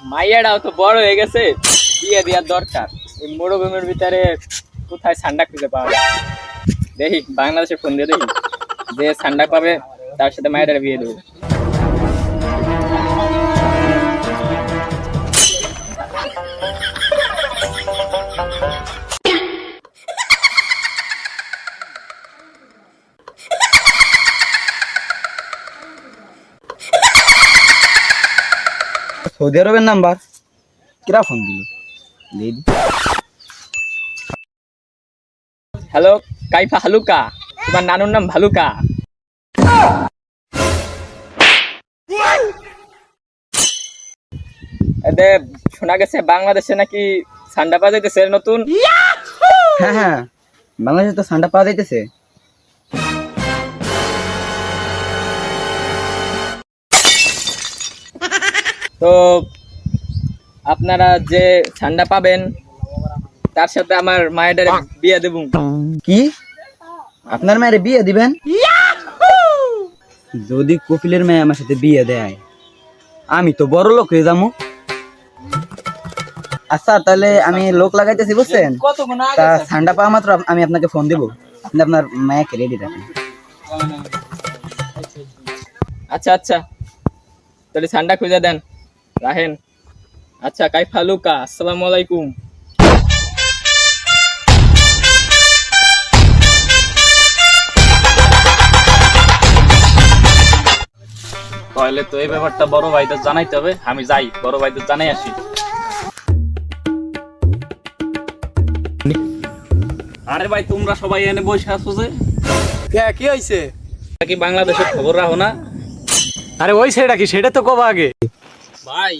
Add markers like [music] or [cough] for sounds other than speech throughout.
মাইয়াটাও তো বড় হয়ে গেছে, বিয়ে দেওয়ার দরকার। এই মরুভূমির ভিতরে কোথায় ঠান্ডা খুঁজে পাওয়া যায়? দেখি, বাংলাদেশে ফোন দিয়ে দেখি। যে ঠান্ডা পাবে, তার সাথে মায়েরা বিয়ে দেবো। সৌদি আরবের নাম্বার। কিরা ফোন দিল? হ্যালো কাইফা হালুকা। তোমার নানুর নাম ভালুকা। এতে শোনা গেছে বাংলাদেশে নাকি ঠান্ডা পাওয়া যাইতেছে নতুন? হ্যাঁ হ্যাঁ। বাংলাদেশে তো ঠান্ডা পাওয়া যাইতেছে। তো আপনারা যে ঠান্ডা পাবেন তার সাথে আমার মায়ের বিয়ে দেবো। কি? আপনার মায়ের বিয়ে দিবেন? যদি কপিলের মেয়ে আমার সাথে বিয়ে দেয় আমি তো বড় লোক হয়ে যাব। আচ্ছা তাহলে আমি লোক লাগাইতেছি বুঝছেন? তা ঠান্ডা পাওয়া মাত্র আমি আপনাকে ফোন দিব। আপনি আপনার মায়াকে রেডি রাখেন। আচ্ছা আচ্ছা। তাহলে ঠান্ডা খুঁজে দেন। রাহেন। আচ্ছা কাইফা লুকা আসসালামু আলাইকুম। তাহলে তো এই ব্যাপারটা বড় ভাইদের জানাইতে হবে। আমি যাই বড় ভাইদের জানাই আসি। আরে ভাই তোমরা সবাই এনে বসে আছো যে। কি হয়েছে কি বাংলাদেশের খবর রাখো না? আরে ওই সেটা কি? সেটা তো কবা আগে। ভাই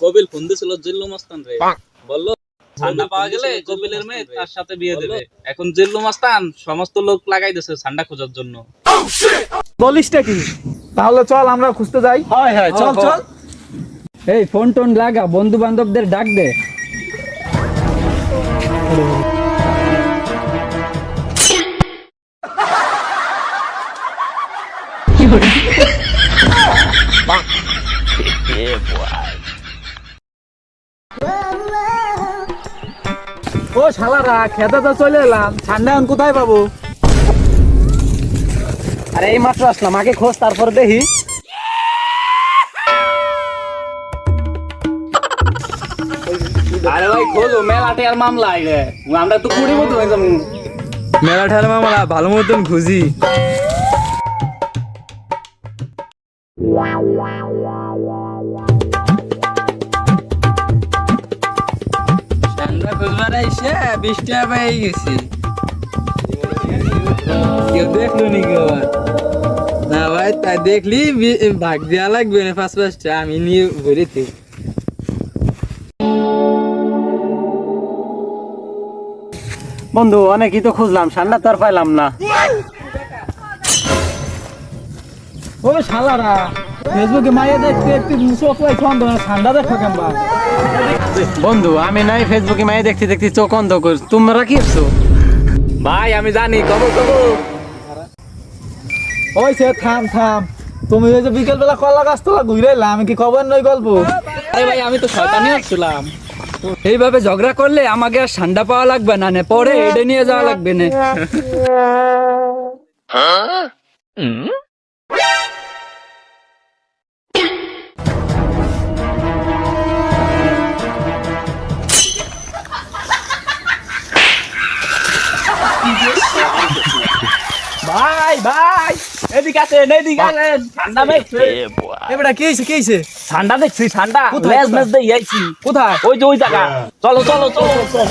কবিল ফোন দিছিল জিল্লু মাস্তান রে। বলল ঠান্ডা পাওয়া গেলে কবিলের মেয়ে তার সাথে বিয়ে দেবে। এখন জিল্লু মাস্তান সমস্ত লোক লাগাই দিছে ঠান্ডা খোঁজার জন্য। বলিসটা কি? তাহলে চল আমরা খুঁজতে যাই। হয় হয় চল চল এই ফোন টোন লাগা বন্ধু বান্ধবদের ডাক দে। [laughs] ও শালারা, খেতে তো চলে এলাম। ঠান্ডা এখন কোথায় পাবো? আরে, এই মাত্র আসলাম। আগে খোঁজ, তারপর দেখি। আরে ভাই, খোঁজো মেলাটে আর মামলা আইরে আমরা তো কুড়ি মতো হয়ে যাব ঠেলা মামলা, ভালো মতন খুঁজি। ঠান্ডা এসে বৃষ্টি পেয়ে গেছি। কেউ দেখল নি কেউ না ভাই তাই দেখলি ভাগ দেওয়া লাগবে না আমি নিয়ে ভরেছি বন্ধু অনেকই তো খুঁজলাম ঠান্ডা তো আর পাইলাম না। ও শালারা। ফেসবুকে মাইয়া দেখতে একটু চোখ লাই বন্ধ ঠান্ডা দেখো কেমবা? বন্ধু আমি নাই ফেসবুকে মাইয়া দেখতে দেখতে চোখ অন্ধ কর তোমরা কি করছ ভাই আমি জানি কব কব। ওই সে থাম থাম। তুমি ওই যে বিকেল বেলা কলা গাছ তোলা ঘুরে আমি কি খবর নই গল্প? আরে ভাই আমি তো শয়তানি আসছিলাম। এইভাবে ঝগড়া করলে আমাকে আর ঠান্ডা পাওয়া লাগবে না নে পরে এটা নিয়ে যাওয়া লাগবে না। এদিকে আসেন এদিকে আসেন ঠান্ডা দেখছি। এবারে কি হয়েছে কি হয়েছে ঠান্ডা দেখছি ঠান্ডা। কোথায়? লেজ মেজ দিয়ে আইছি। কোথায়? ওই যে ওই জায়গা। চলো চলো চলো। চল।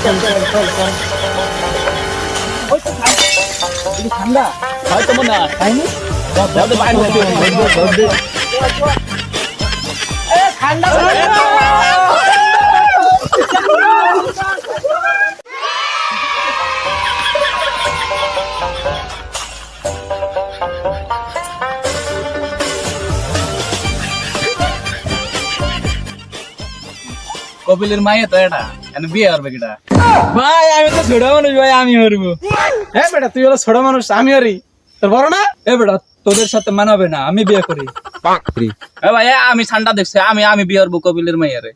ওই তো ঠান্ডা। হয়তো মনে হয়। ঠান্ডা। কপিলের মায়ে তো এটা এনে বিয়ে করবে কিটা? ভাই আমি তো ছোট মানুষ ভাই আমি হরবো। হ্যাঁ বেটা তুই হলো ছোট মানুষ আমি হরি। তোর বড় না? এ বেটা তোদের সাথে মানাবে না আমি বিয়ে করি। এ ভাই এ, আমি ঠান্ডা দেখছি আমি আমি বিয়ে করব কপিলের মাইয়ারে।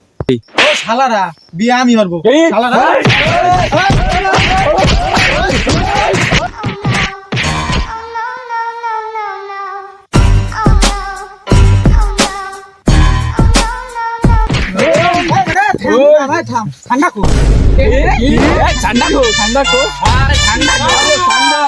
ও শালারা বিয়ে আমি করব শালারা। ঠান্ডা কো ঠান্ডা খো ঠান্ডা খো ঠান্ডা খো ঠান্ডা